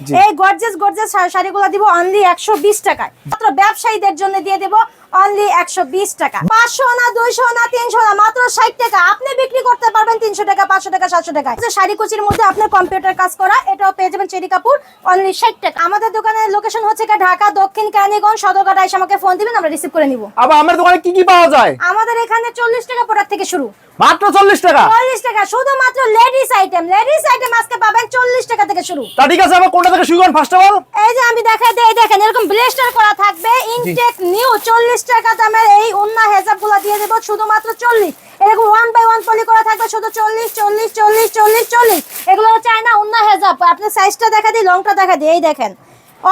এই gorgeous gorgeous শাড়িগুলো দিব অনলি একশো বিশ টাকায়। মাত্র ব্যবসায়ীদের জন্য দিয়ে দেবো অনলি একশো বিশ টাকা। পাঁচশো না দুইশো না তিনশো না মাত্র ষাট টাকা। আপনি বিক্রি করতে পারবেন তিনশো টাকা পাঁচশো টাকা সাতশো টাকা। যে শাড়ি কুচির মধ্যে আপনার কম্পিউটার কাজ করা এটাও পেয়ে যাবেন চেরি কাপুর অনলি ষাট টাকা। আমাদের দোকানের লোকেশন হচ্ছে ঢাকা দক্ষিণ কেরানীগঞ্জ সদরঘাট। এসে আমাকে ফোন দিবেন আমরা রিসিভ করে নিব। আবার আমার দোকানে কি কি পাওয়া যায়? আমাদের এখানে চল্লিশ টাকা প্রোডাক্ট থেকে শুরু। মাত্র চল্লিশ টাকা। চল্লিশ টাকা শুধুমাত্র লেডিস আইটেম লেডিস আইটেম আজকে পাবেন চল্লিশ টাকা থেকে শুরু। তা ঠিক আছে আমার কোনটা থেকে শুরু করেন? ফার্স্ট অফ অল এই যে আমি দেখাই দিই দেখেন এরকম ব্লেস্টার করা থাকবে ইনটেক নিউ চল্লিশ টাকা দামের এই উন্না হেজাবগুলা দিয়ে দেবো শুধুমাত্র চল্লিশ। এরকম ওয়ান বাই ওয়ান পলি করা থাকবে শুধু চল্লিশ চল্লিশ চল্লিশ চল্লিশ চল্লিশ। এগুলো চায় না উন্না হেজাব। আপনি সাইজটা দেখা দিই লংটা দেখা দিই এই দেখেন।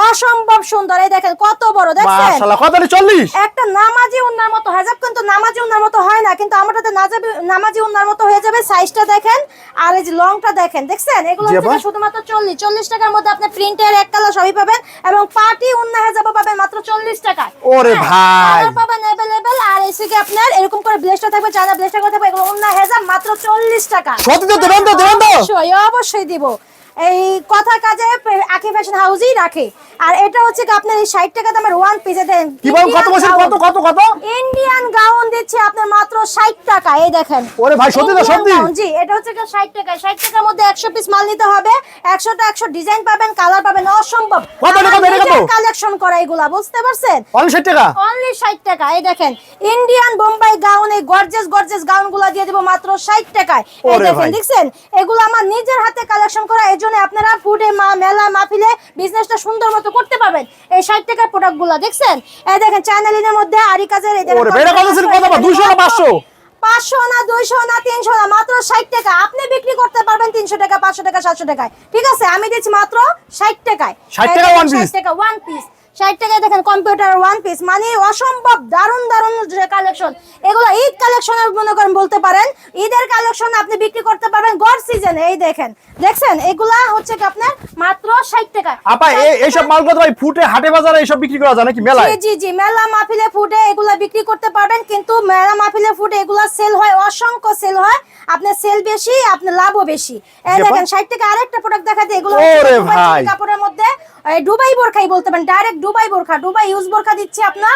অসম্ভব সুন্দর। এই দেখেন কত বড় দেখছেন? মাশাআল্লাহ কত চল্লিশ? একটা নামাজি উন্নার মতো হেজাব কিন্তু নামাজি উন্নার মতো হয় না কিন্তু আমারটাতে নাজাবি নামাজি উন্নার মতো হয়ে যাবে। সাইজটা দেখেন আর এই যে লংটা দেখেন দেখছেন? এগুলো হচ্ছে শুধুমাত্র চল্লিশ চল্লিশ টাকার মধ্যে আপনি প্রিন্টের এক কালার সবই পাবেন এবং পার্টি উন্না হেজাবও পাবেন মাত্র চল্লিশ টাকা ওরে ভাই। কালার পাবেন অ্যাভেলেবেল আর এসে কি আপনার এরকম করে ব্লেস্টার থাকবে চায়না ব্লেস্টার করে থাকবে এগুলো উন্না হেজাব মাত্র চল্লিশ টাকা সত্যি তো দেবেন তো দেবেন তো? অবশ্যই অবশ্যই দিব। এই কথা কাজে আখি ফ্যাশন হাউসই রাখে। আর এটা হচ্ছে আপনার এই ষাট টাকা দামের ওয়ান পিসে দেন কি বলেন কত বছর কত কত কত? ইন্ডিয়ান গাউন দিচ্ছে আপনার মাত্র ষাট টাকা এই দেখেন। ওরে ভাই সত্যি Indian সত্যি। জি এটা হচ্ছে ষাট টাকা। ষাট টাকার মধ্যে একশো পিস মাল নিতে হবে। একশোটা একশো ডিজাইন পাবেন কালার পাবেন অসম্ভব। কালেকশন করা এগুলা বুঝতে পারছেন? অনলি ষাট টাকা? অনলি ষাট টাকা এই দেখেন। ইন্ডিয়ান বোম্বাই গাউন এই গর্জেস গর্জেস গাউনগুলা দিয়ে দিব মাত্র ষাট টাকায় এই দেখেন দেখছেন এগুলো আমার নিজের হাতে কালেকশন করা এই জন্য আপনারা ফুডে মা মেলা মাহফিলে বিজনেসটা সুন্দর মতো করতে পারবেন এই ষাট টাকার প্রোডাক্টগুলা দেখছেন এই দেখেন চ্যানেলিনের মধ্যে আরি কাজের এই দেখেন ওরে ভাই, এটা কত ছিল? কত বা? 200 না 500? পাঁচশো না দুইশো না তিনশো না মাত্র ষাট টাকা আপনি বিক্রি করতে পারবেন তিনশো টাকা পাঁচশো টাকা সাতশো টাকায় ঠিক আছে আমি দিচ্ছি মাত্র ষাট টাকায় 60? ষাট টাকা ওয়ান পিস ষাট টাকায় দেখেন কম্পিউটার ওয়ান পিস মানে অসম্ভব দারুণ দারুণ যে কালেকশন এগুলো ঈদ কালেকশনের মনে করেন বলতে পারেন। ঈদের কালেকশন আপনি বিক্রি করতে পারবেন গড় সিজনে এই দেখেন। দেখছেন? এগুলা হচ্ছে কি আপনার মাত্র ষাট টাকা। আপা এ- এইসব মালগুলো তো ভাই ফুটে হাটে বাজারে এইসব বিক্রি করা যায় নাকি? মেলায়? জি জি মেলা মাহফিলে ফুডে এগুলা বিক্রি করতে পারবেন কিন্তু মেলা মাহফিলে ফুডে এগুলা সেল হয় অসংখ্য সেল হয়। আপনার সেল বেশি আপনার লাভও বেশি। এই দেখেন ষাট টাকা আরেকটা প্রোডাক্ট দেখা দিই। এগুলো। কাপড়ের মধ্যে দুবাই বোরখাই বলতে পারেন ডাইরেক্ট দুবাই বোরখা দুবাই ইউজ বোরখা দিচ্ছে আপনার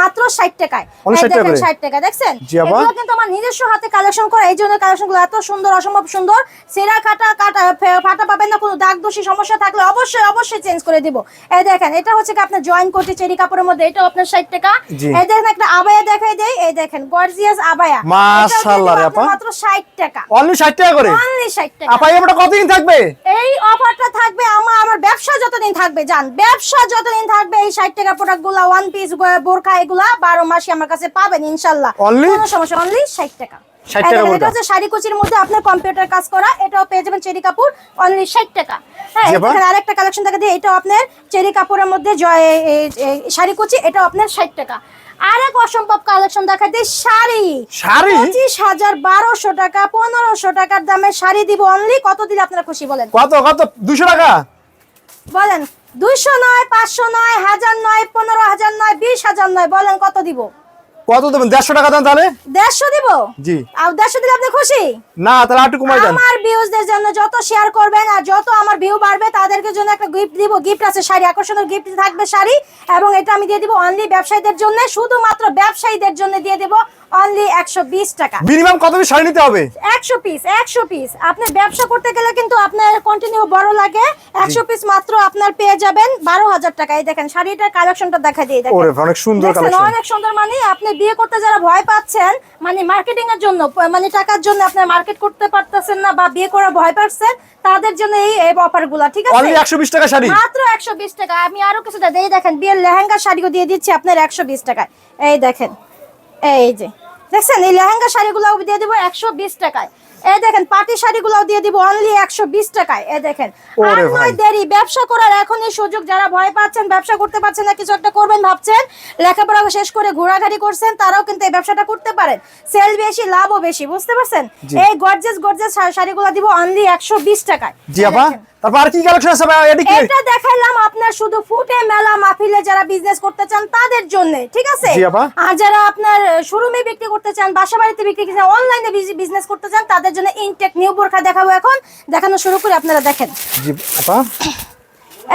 মাত্র ষাট টাকায়। Only এই 60 টাকা ষাট টাকা দেখছেন? এগুলো কিন্তু আমার নিজস্ব হাতে কালেকশন করা এই জন্য কালেকশনগুলো এত সুন্দর অসম্ভব সুন্দর। সেরা কাটা কাটা ফাটা পাবেন না কোনো দাগ দোষী সমস্যা থাকলে অবশ্যই অবশ্যই চেঞ্জ করে দিব। এই দেখেন এটা হচ্ছে কি আপনার জয়েন করতে চেরি কাপড়ের মধ্যে এটাও আপনার ষাট টাকা। এই দেখেন একটা আবায়া দেখাই দেই এই দেখেন গর্জিয়াস আবায়া। মাশাআল্লাহ আপা। মাত্র ষাট টাকা। অনলি ষাট টাকা করে? অনলি ষাট টাকা। আপা এই ওটা কতদিন থাকবে? এই অফারটা থাকবে আমার আমার ব্যবসা যতদিন থাকবে জান ব্যবসা যতদিন থাকবে এই ষাট টাকা প্রোডাক্টগুলা ওয়ান পিস বোরখা এগুলা বারো মাসে আমার কাছে পাবেন ইনশাল্লাহ। কোনো সমস্যা অনলি ষাট টাকা। 60 টাকা দেখেন, বোরকা। এটা হচ্ছে শাড়ি কুচির মধ্যে আপনার কম্পিউটার কাজ করা এটাও পেয়ে যাবেন চেরি কাপড় অনলি ষাট টাকা। হ্যাঁ জি আপা। এখানে আরেকটা কালেকশন দেখা দিয়ে এটাও আপনার চেরি কাপড়ের মধ্যে জয় এ- এ- এ- শাড়ি কুচি এটাও আপনার ষাট টাকা। আরেক অসম্ভব কালেকশন দেখা দিয়ে শাড়ি। শাড়ি? পঁচিশ হাজার বারোশো টাকা পনেরোশো টাকার দামের শাড়ি দিব অনলি কত দিলে আপনারা খুশি বলেন? কত কত? দুশো টাকা? বলেন। দুইশো নয় পাঁচশো নয় হাজার নয় পনেরো হাজার নয় বিশ হাজার নয় বলেন কত দিব? কত দেবেন? দেড়শো টাকা দেন তাহলে। দেড়শো দিব? জি। আর দেড়শো দিলে আপনি খুশি? না তাহলে একটু কমাই দেন। আমার ভিউজদের জন্য যত শেয়ার করবেন আর যত আমার ভিউ বাড়বে তাদেরকে জন্য একটা গিফট দিব। গিফট আছে শাড়ি আকর্ষণীয় গিফট থাকবে শাড়ি এবং এটা আমি দিয়ে দিব অনলি ব্যবসায়ীদের জন্য শুধুমাত্র ব্যবসায়ীদের জন্য দিয়ে দিব। অনলি একশো বিশ টাকা। মিনিমাম কত পিস শাড়ি নিতে হবে? একশো পিস একশো পিস। আপনি ব্যবসা করতে গেলে কিন্তু আপনার কন্টিনিউ বড় লাগে। একশো পিস মাত্র আপনার পেয়ে যাবেন বারো হাজার টাকা। এই দেখেন শাড়িটার কালেকশনটা দেখা দিয়ে দেখেন। ওরে অনেক সুন্দর কালেকশন অনেক সুন্দর মানে আপনি বিয়ে করতে যারা ভয় পাচ্ছেন মানে মার্কেটিং এর জন্য মানে টাকার জন্য আপনার মার্কেট করতে পারতেছেন না বা বিয়ে করা ভয় পাচ্ছেন তাদের জন্য এই এই অফার ঠিক আছে? অনলি একশো বিশ টাকা শাড়ি। মাত্র একশো বিশ টাকা। আমি আরও কিছু। এই দেখেন বিয়ের লেহেঙ্গা শাড়িও দিয়ে দিচ্ছি আপনার একশো বিশ টাকায়। এই দেখেন। এই যে দেখছেন এই লেহেঙ্গা শাড়িগুলো দিয়ে দিব একশো বিশ টাকায়। এই দেখেন পাটি শাড়িগুলো দিয়ে দিব অনলি একশো বিশ টাকায়। এই দেখেন আর নয় দেরি ব্যবসা করার এখনই সুযোগ যারা ভয় পাচ্ছেন ব্যবসা করতে পারছেন না কিছু একটা করবেন ভাবছেন লেখাপড়া শেষ করে ঘোরাঘাড়ি করছেন তারাও কিন্তু এই ব্যবসাটা করতে পারেন। সেল বেশি লাভও বেশি বুঝতে পারছেন। এই গর্জেস গর্জেস শাড়িগুলো দিব অনলি একশো বিশ টাকায়। জি আপা। দেখেন। তারপর আর কি কালেকশন আছে ভাই? এটা দেখাইলাম আপনার শুধু ফুটে মেলা মাহফিলে যারা বিজনেস করতে চান তাদের জন্য ঠিক আছে। আর যারা আপনার শোরুমে বিক্রি করতে চান বাসা বাড়িতে বিক্রি করতে চান অনলাইনে বিজনেস করতে চান তাদের জন্য ইনটেক নিউ বোরখা দেখাবো এখন। দেখানো শুরু করে আপনারা দেখেন। জি আপা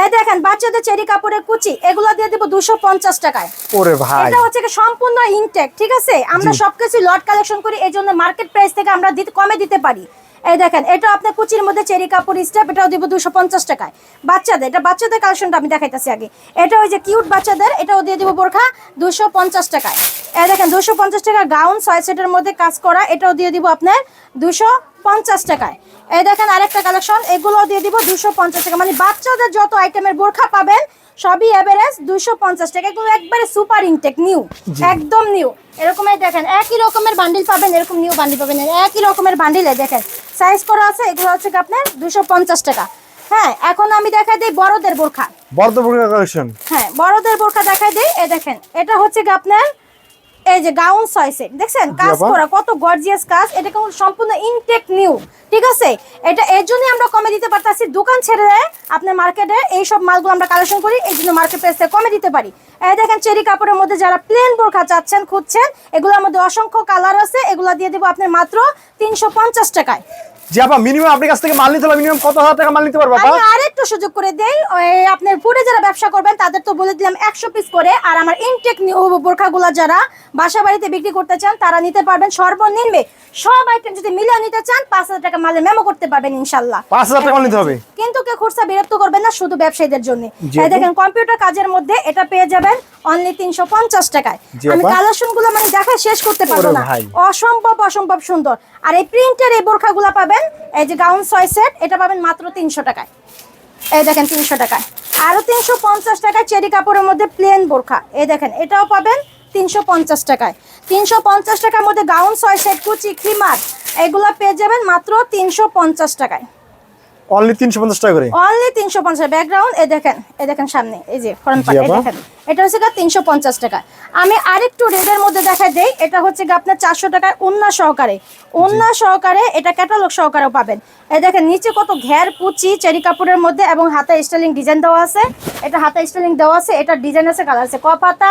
এই দেখেন বাচ্চাদের চেরি কাপড়ের কুচি এগুলো দিয়ে দিব দুশো পঞ্চাশ টাকায়। ওরে ভাই। এটা হচ্ছে সম্পূর্ণ ইনটেক ঠিক আছে? আমরা সবকিছু লট কালেকশন করি এই জন্য মার্কেট প্রাইস থেকে আমরা দিতে কমে দিতে পারি। এই দেখেন এটা আপনার কুচির মধ্যে চেরি কাপড় স্টেপ এটাও দিব দুশো পঞ্চাশ টাকায়। বাচ্চাদের এটা বাচ্চাদের কালেকশনটা আমি দেখাইতেছি আগে। এটা ওই যে কিউট বাচ্চাদের এটাও দিয়ে দিব বোরখা দুশো পঞ্চাশ টাকায়। এই দেখেন দুশো পঞ্চাশ টাকা গাউন ছয় সেটের মধ্যে কাজ করা এটাও দিয়ে দিব আপনার দুশো পঞ্চাশ টাকায়। এই দেখেন আরেকটা কালেকশন এগুলো দিয়ে দিব দুশো পঞ্চাশ টাকা। মানে বাচ্চাদের যত আইটেমের বোরখা পাবেন সবই এভারেজ দুশো পঞ্চাশ টাকা। এগুলো একবারে সুপার ইনটেক নিউ একদম নিউ এরকমের দেখেন একই রকমের বান্ডিল পাবেন এরকম নিউ বান্ডিল পাবেন। একই রকমের বান্ডিলে দেখেন সাইজ করা আছে এগুলো হচ্ছে কি আপনার দুশো পঞ্চাশ টাকা। হ্যাঁ এখন আমি দেখাই দিই বড়দের বোরখা। বর্ধমান কালেকশন হ্যাঁ বড়দের বোরখা দেখাই দিই এ দেখেন এটা হচ্ছে কি আপনার এই যে গাউন ছয় সেট দেখছেন? কাজ করা কত গর্জিয়াস কাজ এটা কিন্তু সম্পূর্ণ ইনটেক নিউ ঠিক আছে? এটা এর জন্যই আমরা কমে দিতে পারতাছি দোকান ছেড়ে আপনার মার্কেটে এই সব মালগুলো আমরা কালেকশন করি এই জন্য মার্কেট প্রাইস কমে দিতে পারি। এই দেখেন চেরি কাপড়ের মধ্যে যারা প্লেন বোরখা চাচ্ছেন খুঁজছেন এগুলোর মধ্যে অসংখ্য কালার আছে। এগুলো দিয়ে দেবো আপনার মাত্র তিনশো পঞ্চাশ টাকায়। জি আপা মিনিমাম আপনার কাছ থেকে মাল নিতে হলে মিনিমাম কত হাজার টাকা মাল নিতে পারব আমি আরেকটু সুযোগ করে দেই আপনার ফুডে যারা ব্যবসা করবেন তাদের তো বলে দিলাম একশো পিস করে আর আমার ইনটেক বোরখাগুলো যারা বাসা বাড়িতে বিক্রি করতে চান তারা নিতে পারবেন সর্বনিম্নে সব আইটেম যদি মিলিয়ে নিতে চান পাঁচ হাজার টাকা মালে মেমো করতে পারবেন টাকা নিতে হবে? কিন্তু কেউ খুচরা বিরক্ত করবেন না শুধু ব্যবসায়ীদের জন্য। দেখেন কম্পিউটার কাজের মধ্যে এটা পেয়ে যাবেন অনলি তিনশো পঞ্চাশ টাকায়। আমি কালেকশনগুলো মানে দেখা শেষ করতে পারব না। অসম্ভব অসম্ভব সুন্দর। আর এই প্রিন্টের এই বোরখাগুলো পাবেন এই যে গাউন ছয় সেট এটা পাবেন মাত্র তিনশো টাকায়। এই দেখেন তিনশো টাকায়। আরও তিনশো পঞ্চাশ টাকায় চেরি কাপড়ের মধ্যে প্লেন বোরখা। এই দেখেন এটাও পাবেন তিনশো পঞ্চাশ টাকায়। তিনশো পঞ্চাশ টাকার মধ্যে গাউন ছয় সেট কুচি খিমার এগুলো পেয়ে যাবেন মাত্র তিনশো পঞ্চাশ টাকায়। অনলি তিনশো পঞ্চাশ টাকা করে? অনলি তিনশো পঞ্চাশ ব্যাকগ্রাউন্ড এই দেখেন এই দেখেন সামনে এই যে পার্ট এই দেখেন। এটা হচ্ছে গা তিনশো পঞ্চাশ টাকা। আমি আরেকটু রেডের মধ্যে দেখাই দেই এটা হচ্ছে গা আপনার চারশো টাকায় উন্না সহকারে। উন্না সহকারে এটা ক্যাটালগ সহকারেও পাবেন। এই দেখেন নিচে কত ঘের কুচি চেরি কাপড়ের মধ্যে এবং হাতে স্টাইলিং ডিজাইন দেওয়া আছে। এটা হাতে স্টাইলিং দেওয়া আছে এটা ডিজাইন আছে কালার আছে। কপাতা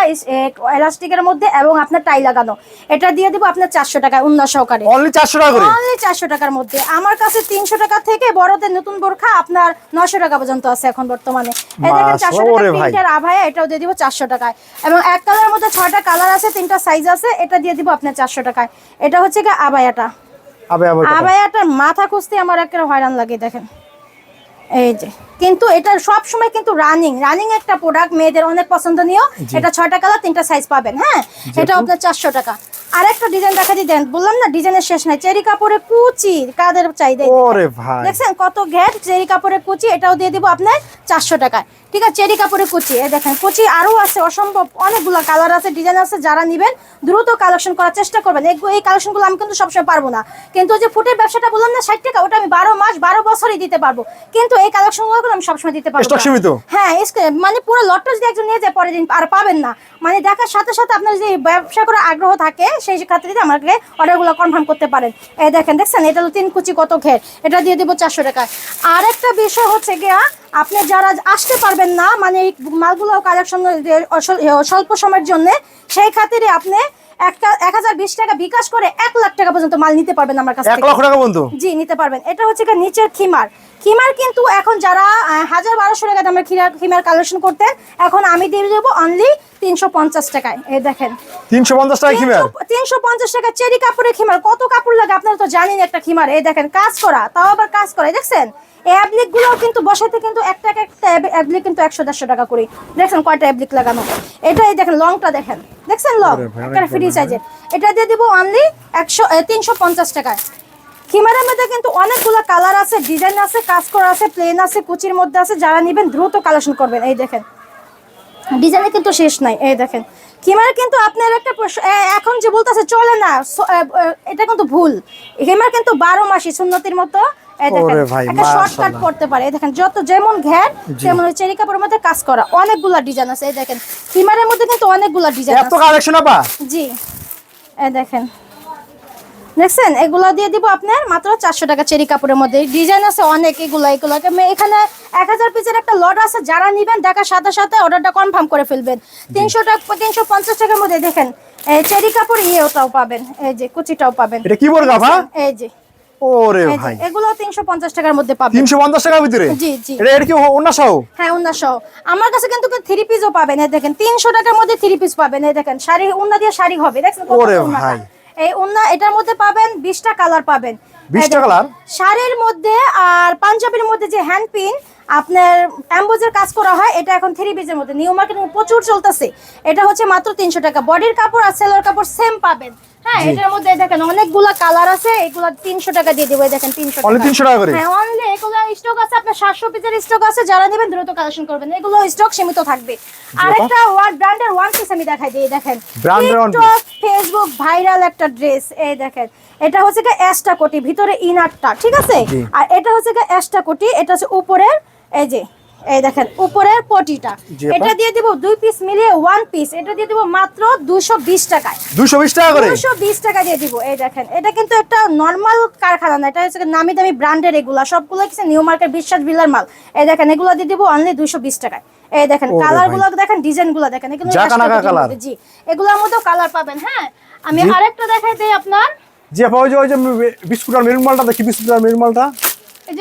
এলাস্টিকের মধ্যে এবং আপনার টাই লাগানো। এটা দিয়ে দিব আপনার চারশো টাকায় উন্না সহকারে। অনলি চারশো টাকা অনলি চারশো টাকার মধ্যে। আমার কাছে তিনশো টাকা থেকে বড়দের নতুন বোরখা? আপনার নশো টাকা পর্যন্ত আছে এখন বর্তমানে। এই দেখেন চারশো টাকা প্রিন্টের আভায়া এটাও দিয়ে দিব চারশো টাকায়। এবং এক কালারের মধ্যে ছয়টা কালার আছে তিনটা সাইজ আছে এটা দিয়ে দিব আপনার চারশো টাকায়। এটা হচ্ছে কি আবায়াটা? আবায়াটার মাথা খুঁজতে আমার একটা হয়রান লাগে দেখেন। এই যে কিন্তু এটা সব সময় কিন্তু রানিং রানিং একটা প্রোডাক্ট মেয়েদের অনেক পছন্দনীয়। এটা ছয়টা কালার তিনটা সাইজ পাবেন হ্যাঁ? এটা আপনার চারশো টাকা। আরেকটা ডিজাইন দেন বললাম না ডিজাইনের শেষ নাই। চেরি কাপড়ে কুচি কাদের ওরে ভাই। দেখছেন কত চেরি কাপড়ের কুচি এটাও দিয়ে দিব আপনার চারশো টাকায়। ঠিক আছে চেরি কাপড়ের কুচি এই দেখেন কুচি আরও আছে অসম্ভব অনেকগুলো কালার আছে ডিজাইন আছে যারা নেবেন দ্রুত কালেকশন করার চেষ্টা করবেন। এই কালেকশনগুলো আমি কিন্তু সবসময় পারব না। কিন্তু যে ফুটের ব্যবসাটা বললাম না ষাট টাকা ওটা আমি বারো মাস বারো বছরই দিতে পারব। কিন্তু এই কালেকশনগুলো আমি সবসময় দিতে পারব? হ্যাঁ মানে পুরো লটটা যদি একজন নিয়ে যায় পরের দিন আর পাবেন না। মানে দেখার সাথে সাথে আপনার যদি ব্যবসা করার আগ্রহ থাকে সেই ক্ষেত্রে আমাকে অর্ডারগুলো কনফার্ম করতে পারেন। এই দেখেন দেখছেন? এটা হলো তিন কুচি কত ঘের? এটা দিয়ে দিব চারশো টাকায় আর একটা বিষয় হচ্ছে গিয়া আপনি যারা আসতে পারবেন না মানে এই মালগুলো কালেকশন স্বল্প সময়ের জন্য সেই খাতিরে আপনি একটা এক হাজার বিশ টাকা বিকাশ করে এক লাখ টাকা পর্যন্ত মাল নিতে পারবেন আমার কাছে এক লক্ষ টাকা বন্ধু জি নিতে পারবেন। এটা হচ্ছে নিচের খিমার। খিমার কিন্তু এখন যারা হাজার বারোশো টাকা দামের খিমার খিমার কালেকশন করতেন এখন আমি দিয়ে দেবো অনলি তিনশো পঞ্চাশ টাকায়। এই দেখেন। তিনশো পঞ্চাশ টাকা কিমের? তিনশো পঞ্চাশ টাকা চেরি কাপড়ের খিমার কত কাপড় লাগে আপনারা তো জানেন একটা খিমার এই দেখেন কাজ করা তাও আবার কাজ করা দেখছেন? এই অ্যাবলিকগুলো কিন্তু বসাতে কিন্তু একটা একটা অ্যাবলিক কিন্তু একশো দেড়শো টাকা করে। দেখছেন কয়টা অ্যাবলিক লাগানো? এটা এই দেখেন লংটা দেখেন। দেখছেন লং একটা ফ্রি সাইজের এটা দিয়ে দিব অনলি একশো তিনশো পঞ্চাশ টাকায়। খিমারের মধ্যে কিন্তু অনেকগুলো কালার আছে ডিজাইন আছে কাজ করা আছে প্লেন আছে কুচির মধ্যে আছে। যারা নেবেন দ্রুত কালেকশন করবেন। এই দেখেন। ডিজাইনে কিন্তু শেষ নাই। এই দেখেন। হিমার কিন্তু আপনার একটা এখন যে বলতেছে চলে না এটা কিন্তু ভুল। হিমার কিন্তু বারো মাসি সুন্নতির মতো। শর্টকাট করতে পারে। এই দেখেন যত যেমন ঘ্যাট তেমন চেরি কাপড়ের মধ্যে কাজ করা। অনেকগুলা ডিজাইন আছে। এই দেখেন হিমারের মধ্যে কিন্তু অনেকগুলা ডিজাইন আছে। কালেকশন জি। এই দেখেন। দেখছেন এগুলো দিয়ে দিব আপনার মাত্র চারশো টাকা চেরি কাপড়ের মধ্যে। ডিজাইন আছে অনেক এগুলো এগুলো এখানে এক হাজার পিসের একটা লট আছে। যারা নিবেন দেখার সাথে সাথে অর্ডারটা কনফার্ম করে ফেলবেন। তিনশো টাকা তিনশো পঞ্চাশ টাকার মধ্যে দেখেন এই চেরি কাপড় ইয়ে ওটাও পাবেন এই যে কুচিটাও পাবেন। এটা কি বলব আপা এই যে। ওরে ভাই। এগুলো তিনশো পঞ্চাশ টাকার মধ্যে পাবেন। তিনশো পঞ্চাশ টাকার ভিতরে? জি, জি। এটা এটা কি অন্য সহ? হ্যাঁ উন্না সহ। আমার কাছে কিন্তু থ্রি পিসও পাবেন এই দেখেন। তিনশো টাকার মধ্যে থ্রি পিস পাবেন এই দেখেন। শাড়ি উন্না দিয়ে শাড়ি হবে দেখেন ওরে ভাই। এই উন্না এটার মধ্যে পাবেন বিশটা কালার পাবেন। 20 এই টা দেখেন, colour? শাড়ির মধ্যে আর পাঞ্জাবির মধ্যে যে হ্যান্ড পিন আপনার অ্যাম্বোজের কাজ করা হয় এটা এখন থ্রি পিসের মধ্যে। নিউ মার্কেটে প্রচুর চলতেছে। এটা হচ্ছে মাত্র তিনশো টাকা। বডির কাপড় আর সেলোর কাপড় সেম পাবেন। হ্যাঁ এটার মধ্যে দেখেন অনেকগুলা কালার আছে এগুলো তিনশো টাকা দিয়ে দেবো দেখেন তিনশো 300 টাকা। করে? হ্যাঁ অনলি এগুলো স্টক আছে আপনার সাতশো পিসের স্টক আছে যারা নেবেন দ্রুত কালেকশন করবেন। এগুলো স্টক সীমিত থাকবে। আর একটা ওয়ান ব্র্যান্ডের ওয়ান পিস আমি দেখাই দিই দেখেন। Brand? ফেসবুক ভাইরাল একটা ড্রেস এই দেখেন। এটা হচ্ছে কি এস্টা কোটি ভিতরে ইনারটা ঠিক আছে? আর এটা হচ্ছে কি এস্টা কোটি এটা হচ্ছে উপরের এই যে এই দেখেন উপরের পটিটা। এটা দিয়ে দিব দুই পিস মিলিয়ে ওয়ান পিস এটা দিয়ে দিব মাত্র দুশো বিশ টাকায়। দুশো বিশ টাকা করে? দুশো বিশ টাকা দিয়ে দিব এই দেখেন। এটা কিন্তু একটা নর্মাল কারখানা না এটা হচ্ছে নামি দামি ব্র্যান্ডের এগুলা সবগুলো কিছু নিউ মার্কেট বিশ্বাস বিলার মাল। এই দেখেন এগুলো দিয়ে দিব অনলি দুশো বিশ টাকায়। এই দেখেন কালারগুলো দেখেন ডিজাইনগুলো দেখেন এগুলো জি। এগুলোর কালার পাবেন হ্যাঁ? আমি আরেকটা দেখাই দিই আপনার। জি আপা ওই যে ওই যে বিস্কুট আর মেরুন মালটা দেখি বিস্কুট আর মেরুন মালটা। এই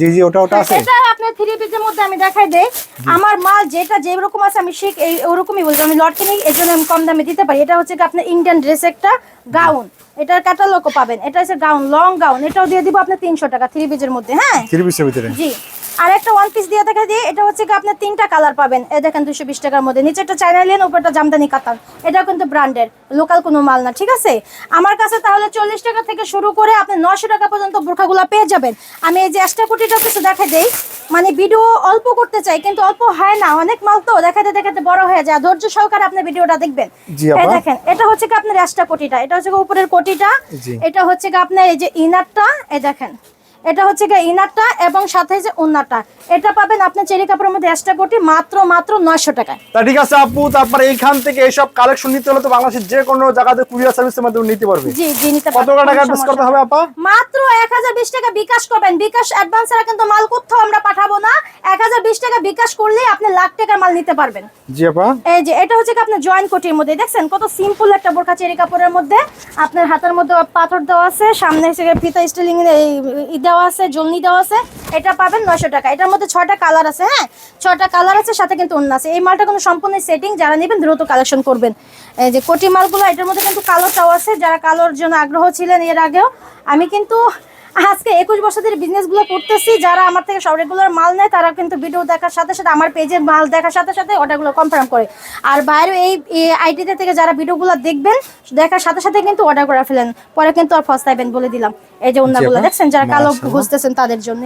জি জি ওটা ওটা আছে। এটা আপনার থ্রি পিসের মধ্যে আমি দেখাই দেই। আমার মাল যেটা যে রকম আছে আমি শিখ এই ওরকমই বলছি আমি লট কিনি এই জন্য আমি কম দামে দিতে পারি। এটা হচ্ছে আপনার ইন্ডিয়ান ড্রেস একটা গাউন এটার ক্যাটালগও পাবেন। এটা হচ্ছে গাউন লং গাউন এটাও দিয়ে দিব আপনার তিনশো টাকা থ্রি পিসের মধ্যে হ্যাঁ? থ্রি পিসের ভিতরে। জি। আর একটা ওয়ান পিস দিয়ে দেখা দিয়ে এটা হচ্ছে আপনার তিনটা কালার পাবেন। এই দেখেন দুশো বিশ টাকার মধ্যে। নিচে একটা চাইনা লিন উপরটা জামদানি কাতান এটা কিন্তু ব্র্যান্ডের লোকাল কোনো মাল না ঠিক আছে? আমার কাছে তাহলে চল্লিশ টাকা থেকে শুরু করে আপনি নশো টাকা পর্যন্ত বোরখাগুলো পেয়ে যাবেন। আমি এই যে এক্সট্রা কোটিটা কিছু দেখা দেই মানে ভিডিও অল্প করতে চাই কিন্তু অল্প হয় না অনেক মাল তো। দেখাতে দেখাতে বড় হয়ে যায়। ধৈর্য সহকারে আপনি ভিডিওটা দেখবেন। এই দেখেন এটা হচ্ছে কি আপনার এক্সট্রা কোটিটা এটা হচ্ছে উপরের কোটিটা। এটা হচ্ছে কি আপনার এই যে ইনারটা এই দেখেন। এটা হচ্ছে গিয়ে ইনারটা এবং সাথে যে ওন্নাটা এটা পাবেন আপনার চেরি কাপড়ের মধ্যে এক্সট্রা কোটি মাত্র মাত্র নয়শো টাকায়। তা ঠিক আছে আপু তারপর এইখান থেকে এইসব কালেকশন নিতে হলে তো বাংলাদেশের যে কোনো জায়গাতে কুরিয়ার সার্ভিসের মাধ্যমে নিতে পারবে। জি জি নিতে কত টাকা অ্যাডভান্স করতে হবে আপা? মাত্র এক হাজার বিশ টাকা বিকাশ করবেন। বিকাশ অ্যাডভান্স ছাড়া কিন্তু মাল কোথাও আমরা পাঠাবো না। এক হাজার বিশ টাকা বিকাশ করলেই আপনি লাখ টাকার মাল নিতে পারবেন। জি আপা। এই যে এটা হচ্ছে কি আপনি জয়েন্ট কোটির মধ্যে। দেখছেন কত সিম্পল একটা বোরখা চেরি কাপড়ের মধ্যে। আপনার হাতের মধ্যে পাথর দেওয়া আছে। সামনে হচ্ছে ফিতা স্টিলিং দেওয়া আছে, জলনি দেওয়া আছে, এটা পাবেন নয়শো টাকা। এটার মধ্যে ছটা কালার আছে হ্যাঁ? ছটা কালার আছে, সাথে কিন্তু অন্য আছে। এই মালটা কোনো সম্পূর্ণ সেটিং যারা নেবেন দ্রুত কালেকশন করবেন। এই যে কোটি মালগুলো, এটার মধ্যে কিন্তু কালোটাও আছে। যারা কালোর জন্য আগ্রহ ছিলেন এর আগেও, আমি কিন্তু আজকে একুশ বছর ধরে বিজনেসগুলো করতেছি যারা আমার থেকে সব রেগুলার মাল নেয় তারা কিন্তু ভিডিও দেখার সাথে সাথে আমার পেজের মাল দেখার সাথে সাথে অর্ডারগুলো কনফার্ম করে। আর বাইরে এই আইডিতে থেকে যারা ভিডিওগুলো দেখবেন দেখার সাথে সাথে কিন্তু অর্ডার করে ফেলেন। পরে কিন্তু আর ফস্তাইবেন বলে দিলাম। এই যে অন্যগুলো। দেখছেন যারা কালো বুঝতেছেন তাদের জন্য।